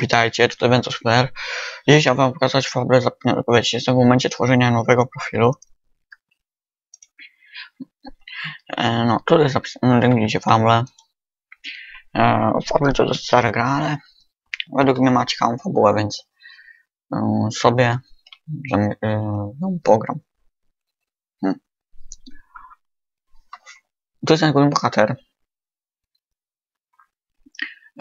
Witajcie, tutaj Ventus Player. Dzisiaj chciałbym pokazać fabulę zapomnianą powiedzieć. Jestem w momencie tworzenia nowego profilu. E, no, tutaj jest zapisane, jak widzicie, fabulę. E, fabule to dość stara gra, ale według mnie ma ciekawą fabułę, więc e, sobie e, ją pogram. Hmm. Tu jest ten główny bohater.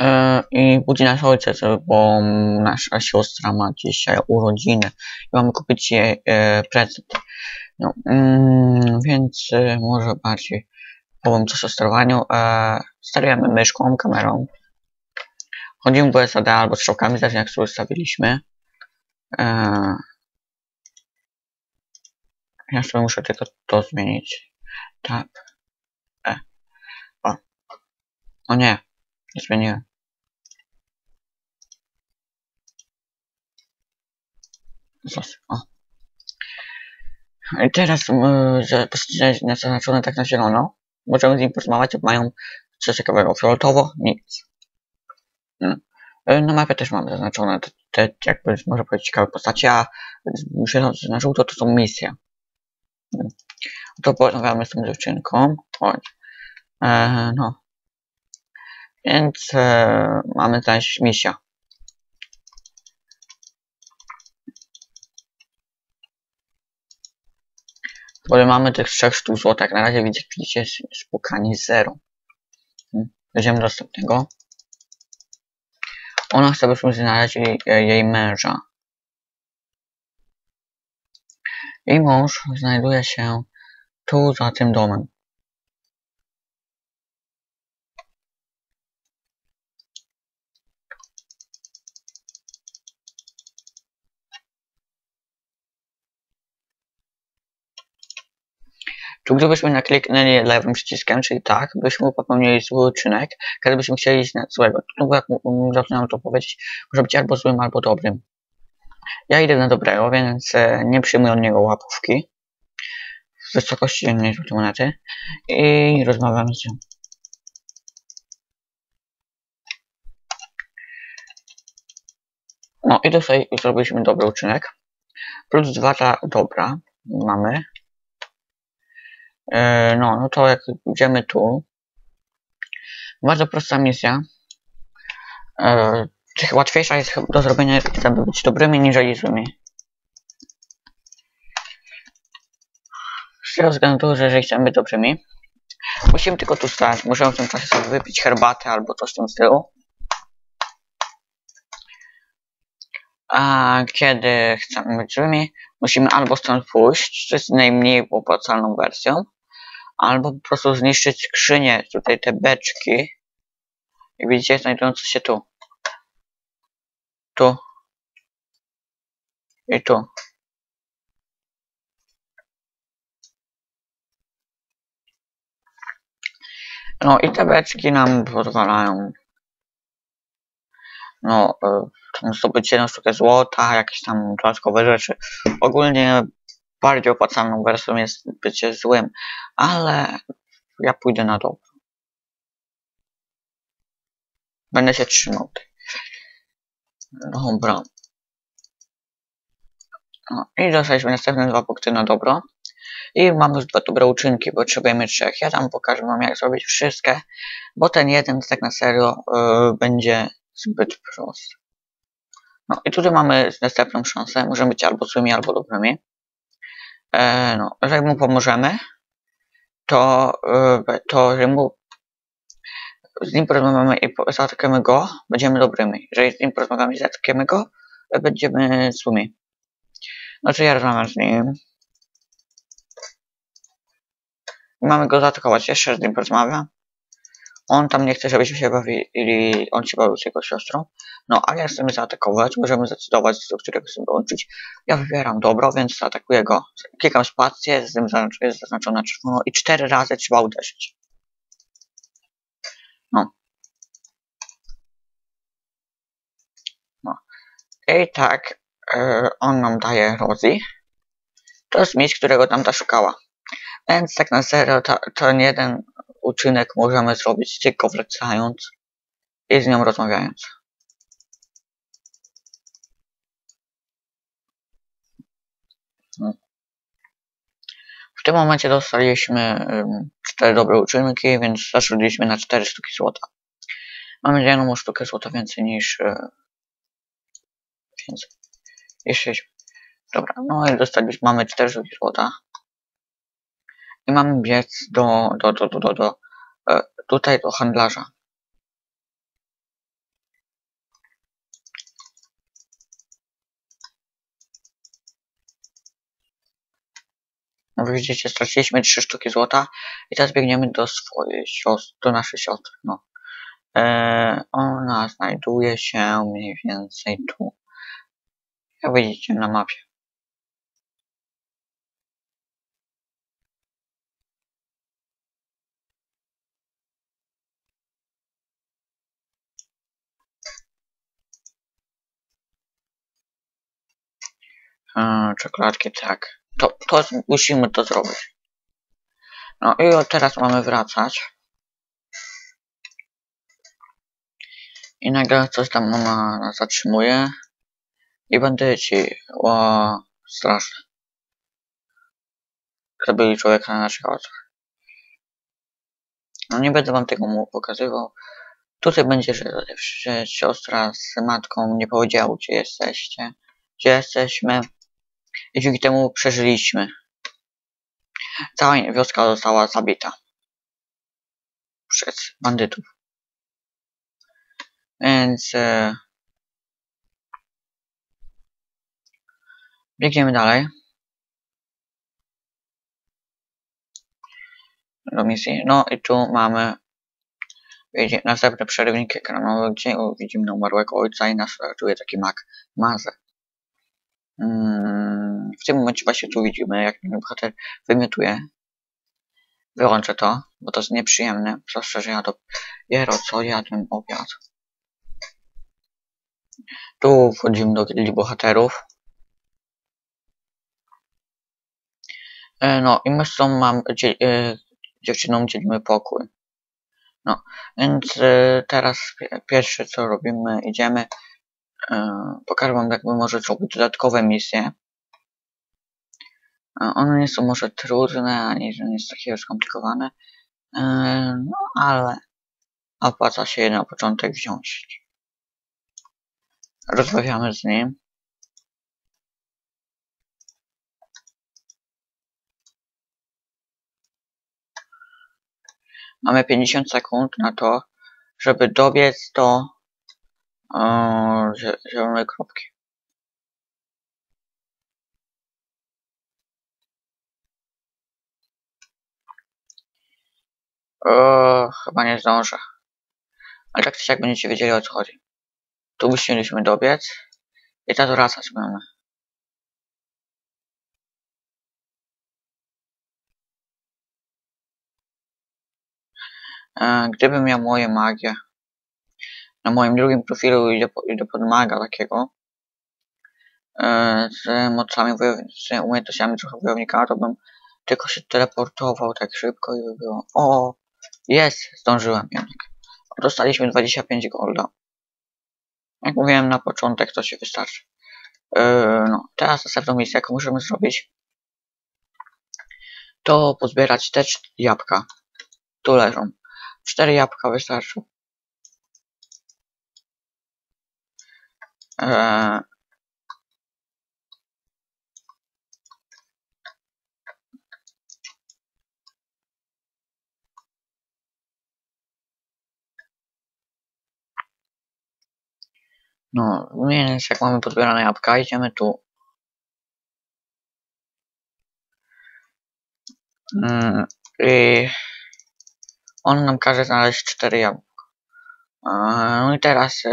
E, I budzi nasz ojciec, bo nasza siostra ma dzisiaj urodziny i mamy kupić jej e, prezent. No, mm, więc e, może bardziej powiem coś o sterowaniu. Sterujemy myszką, kamerą. Chodzimy po SAD albo strzałkami, zależnie jak sobie ustawiliśmy. Ja sobie muszę tylko to zmienić. Tak. E. O. O nie. Nie zmieniłem. Zos. O. Teraz, yy, że postacie zaznaczone tak na zielono, możemy z nim porozmawiać, mają coś ciekawego. Fioletowo, nic. Hmm. Yy, na mapie też mamy zaznaczone te, te jakby, może powiedzieć, ciekawe postacie, a zielone na żółto to są misje. Hmm. To porozmawiamy z tą dziewczynką. Chodź. E, no. Więc e, mamy znaleźć misja. Bo mamy tych trzech sztuk złota. Na razie widzicie, widzicie spukanie zero. Weźmiemy do następnego. Ona chce, byśmy znaleźć jej, jej męża. Jej mąż znajduje się tu za tym domem. Tu gdybyśmy nakliknęli lewym przyciskiem, czyli tak, byśmy popełnili zły uczynek, kiedy byśmy chcieli iść na złego. No bo jak zaczynam to powiedzieć, może być albo złym, albo dobrym. Ja idę na dobrego, więc e, nie przyjmuję od niego łapówki w wysokości jednej złotej monety i rozmawiamy z nią. No i tutaj zrobiliśmy dobry uczynek. Plus dwa ta dobra mamy. E, no, no to jak idziemy tu, bardzo prosta misja. E, łatwiejsza jest do zrobienia, żeby być dobrymi, niżeli złymi. Z tego względu, że jeżeli chcemy być dobrymi, musimy tylko tu stać. Możemy w tym czasie sobie wypić herbatę albo coś w tym stylu. A kiedy chcemy być złymi, musimy albo stąd pójść, co jest najmniej opłacalną wersją, albo po prostu zniszczyć skrzynię, tutaj te beczki. I widzicie, znajdujące się tu. Tu. I tu. No i te beczki nam pozwalają no, e, zdobyć jedną sztukę złota, jakieś tam dodatkowe rzeczy. Ogólnie bardziej opłacalną wersją jest bycie złym, ale ja pójdę na dobro. Będę się trzymał. Dobra. No, I dostaliśmy następne dwa punkty na dobro. I mamy już dwa dobre uczynki, bo potrzebujemy trzech. Ja tam pokażę wam jak zrobić wszystkie, bo ten jeden tak na serio yy, będzie zbyt prosty. No i tutaj mamy następną szansę. Możemy być albo złymi, albo dobrymi. E, no, jeżeli mu pomożemy, to, e, to jeżeli mu z nim porozmawiamy i zaatakujemy go, będziemy dobrymi. Jeżeli z nim porozmawiamy i zaatakujemy go, będziemy złymi. Znaczy ja rozmawiam z nim. Mamy go zaatakować, jeszcze z nim porozmawiam. On tam nie chce, żebyśmy się bawili, on się bawił z jego siostrą. No, a ja chcemy zaatakować, możemy zdecydować, do którego chcemy dołączyć. Ja wybieram dobro, więc zaatakuję go. Klikam spację, jest zaznaczona czerwono i cztery razy trzeba uderzyć. No. No. I tak, yy, on nam daje Rosie. To jest mieć, którego tam ta szukała. Więc tak na serio, to, ten jeden uczynek możemy zrobić tylko wracając i z nią rozmawiając. W tym momencie dostaliśmy ym, cztery dobre uczynki, więc zaszliśmy na 4 sztuki złota. Mamy jedną sztukę złota więcej niż... Yy, więcej. Jeszcze Dobra, no i dostaliśmy, mamy 4 sztuki złota. I mamy biec do, do, do, do, do, do e, tutaj do handlarza. No widzicie, straciliśmy 3 sztuki złota i teraz biegniemy do swojej siostry, do naszej siostry, no. Eee, ona znajduje się mniej więcej tu. Jak widzicie na mapie. Eee, czekoladki, tak. To, to musimy to zrobić. No i teraz mamy wracać. I nagle coś tam ona zatrzymuje. I bandyci. Ło, straszne. Zabili człowieka na naszych oczach. No nie będę wam tego mu pokazywał. Tutaj będzie, że, że siostra z matką nie powiedział, gdzie jesteście. Gdzie jesteśmy i dzięki temu przeżyliśmy. Cała wioska została zabita przez bandytów. Więc e, biegniemy dalej. Do misji. No i tu mamy następny przerywnik ekranowy, gdzie widzimy umarłego ojca i nas ratuje taki mak Mazę. Mm, w tym momencie właśnie tu widzimy, jak bohater wymiotuje. Wyłączę to, bo to jest nieprzyjemne, zwłaszcza, że ja dopiero co jadłem obiad. Tu wchodzimy do gildii bohaterów. E, no i my z tą mam, dzie, e, dziewczyną dzielimy pokój. No, więc e, teraz pierwsze co robimy, idziemy pokażę wam jakby może zrobić dodatkowe misje. E, one nie są może trudne, ani nie jest takie skomplikowane. E, no ale opłaca się je na początek wziąć. Rozmawiamy z nim. Mamy 50 sekund na to, żeby dobiec do o, zielone kropki. O, chyba nie zdążę. Ale tak czy jak będziecie wiedzieli o co chodzi. Tu musieliśmy dobiec. I teraz wracać mamy. E, gdybym miał moje magię, na moim drugim profilu idę, po, idę pod maga takiego e, z mocami z umiejętnościami trochę wojownika, to bym tylko się teleportował tak szybko i by było o, jest, zdążyłem jednak. Dostaliśmy 25 golda. Jak mówiłem na początek, to się wystarczy. Yy, no, teraz następną misję, jaką możemy zrobić, to pozbierać te jabłka. Tu leżą. Cztery jabłka wystarczą. Eee, no, więc jak mamy podbierane jabłka, idziemy tu. Mm, I on nam każe znaleźć cztery jabłka. No i teraz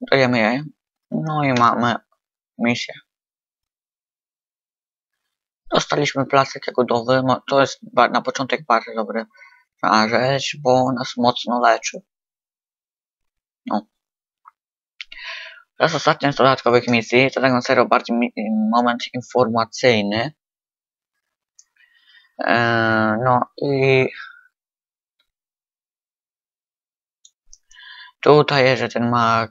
Dajemy je. No i mamy misję. Dostaliśmy placek jagodowy. To jest na początek bardzo dobry rzecz, bo nas mocno leczy. No. Teraz ostatnia z dodatkowych misji, to tak na serio bardziej moment informacyjny. Eee, no i tutaj, że ten mag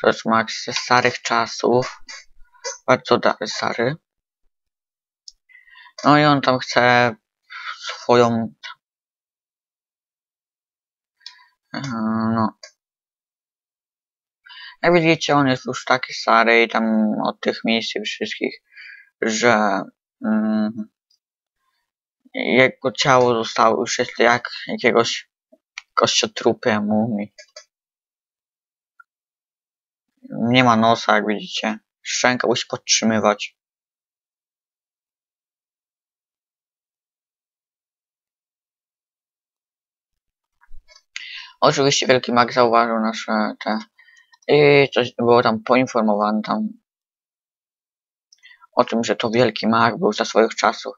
to jest Max ze starych czasów. bardzo stary. No i on tam chce swoją e, no jak widzicie on jest już taki stary i tam od tych misji wszystkich, że mm, jego ciało zostało już jest jak jakiegoś kościotrupy mumii. Nie ma nosa, jak widzicie. Szczęka musi podtrzymywać. Oczywiście Wielki Mag zauważył nasze te... I coś było tam poinformowane tam o tym, że to Wielki Mag był za swoich czasów,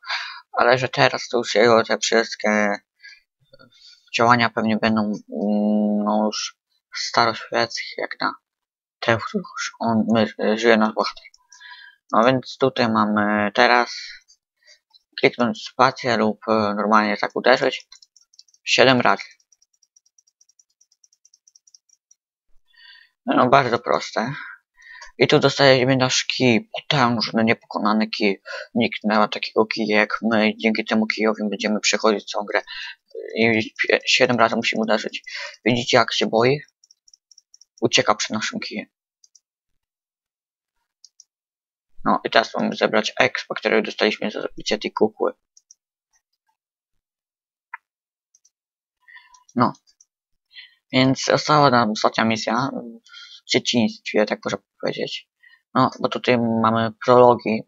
ale że teraz to już jego te wszystkie działania pewnie będą mm, no już staroświeckie, jak na te, w których on my, żyje nasz bohater. No więc tutaj mamy teraz kliknąć spację lub normalnie tak uderzyć 7 razy. No bardzo proste. I tu dostajemy nasz kij, potężny, niepokonany kij. Nikt nie ma takiego kija jak my dzięki temu kijowi będziemy przechodzić całą grę. I 7 razy musimy uderzyć. Widzicie jak się boi? Ucieka przed naszym kijem. No i teraz mamy zebrać expo, które dostaliśmy za zabicie tej kukły. No. Więc została nam ostatnia misja dzieciństwie, tak można powiedzieć. No, bo tutaj mamy prologi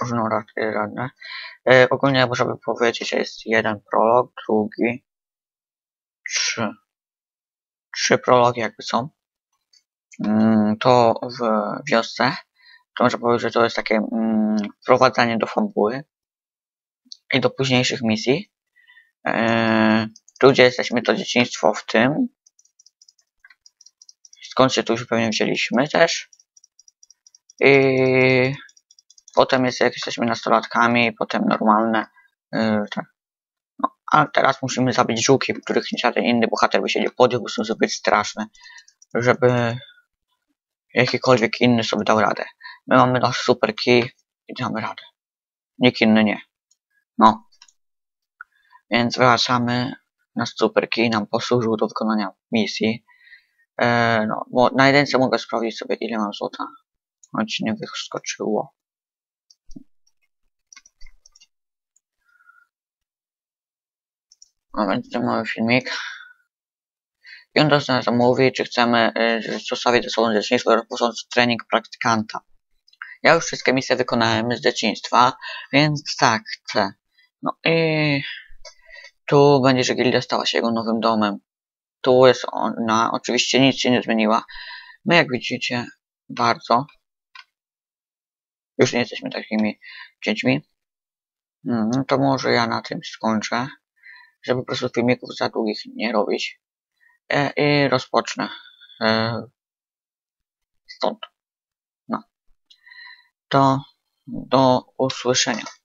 różnorodne. E, ogólnie można by powiedzieć, że jest jeden prolog, drugi, trzy. Trzy prologi jakby są. Mm, to w wiosce to można powiedzieć, że to jest takie mm, wprowadzanie do fabuły i do późniejszych misji. Yy, tu, gdzie jesteśmy, to dzieciństwo w tym. Skąd się tu już pewnie wzięliśmy też. I potem jest, jak jesteśmy nastolatkami, potem normalne. Yy, tak. No, a teraz musimy zabić żółki, których żaden inny bohater by nie podjął, bo są zbyt straszne, żeby jakikolwiek inny sobie dał radę. My mamy nasz super key i damy radę. Nikt inny nie. No. Więc wracamy. Nasz super key nam posłużył do wykonania misji. Eee, no, bo na jedynce mogę sprawdzić sobie ile mam złota. Choć nie wyskoczyło. No więc to mały filmik. I on nas mówi, czy chcemy y, zostawić ze sobą dzieciństwo rozpocząć trening praktykanta. Ja już wszystkie misje wykonałem z dzieciństwa, więc tak, chcę. No i tu będzie, że gildia stała się jego nowym domem. Tu jest ona, oczywiście nic się nie zmieniła. My jak widzicie, bardzo. Już nie jesteśmy takimi dziećmi. Hmm, to może ja na tym skończę, żeby po prostu filmików za długich nie robić. E, I rozpocznę. E, stąd. No. To do usłyszenia.